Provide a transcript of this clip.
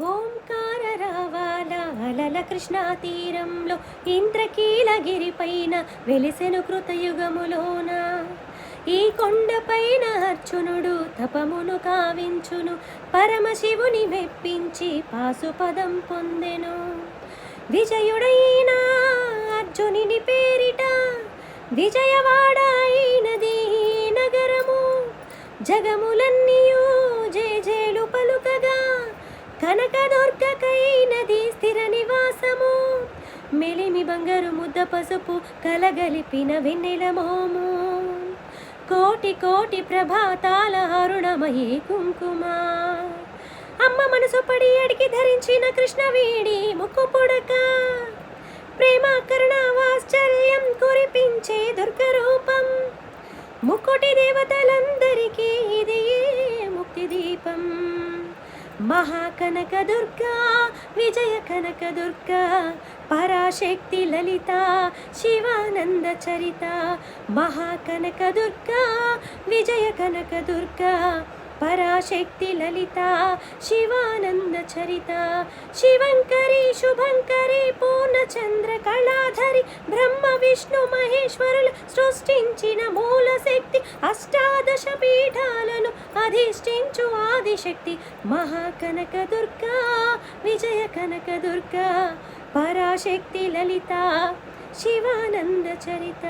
ఓంకార రావాల అలల కృష్ణా తీరంలో ఇంద్రకీలగిరిపైన వెలిసెను కృతయుగములోన. ఈ కొండపైన అర్జునుడు తపమును కావించును పరమశివుని మెప్పించి పాశుపదం పొందెను. విజయుడైన అర్జునిని పేరిట విజయవాడ అయినది నగరము. జగములన్న కనకదుర్గకైనది స్థిర నివాసము. మెలిమి బంగారు ముద్ద పసుపు కలగలిపిన వెన్నెల మోము కోటి కోటి ప్రభాతాల అరుణమయీ కుంకుమ. అమ్మ మనసు పడి అడిగి ధరించిన కృష్ణవేణి ముక్కు పుడక ప్రేమ కరుణ వాత్సల్యం కురిపించే దుర్గరూపం. ముక్కుటి దేవతలందరి మహాకనక దుర్గా విజయ కనక దుర్గా పరాశక్తి లలిత శివానంద చరిత మహాకనక దుర్గా విజయ కనక దుర్గా పరాశక్తి లలిత శివానంద చరిత శివంకరి శుభంకరి పూర్ణచంద్ర కళాధరి బ్రహ్మ విష్ణు మహేశ్వరులు సృష్టించిన మూల శక్తి అష్టాదశ పీఠాలను అధిష్ఠించు ఆదిశక్తి. మహాకనక దుర్గా విజయ కనక దుర్గా పరాశక్తి లలిత శివానంద చరిత.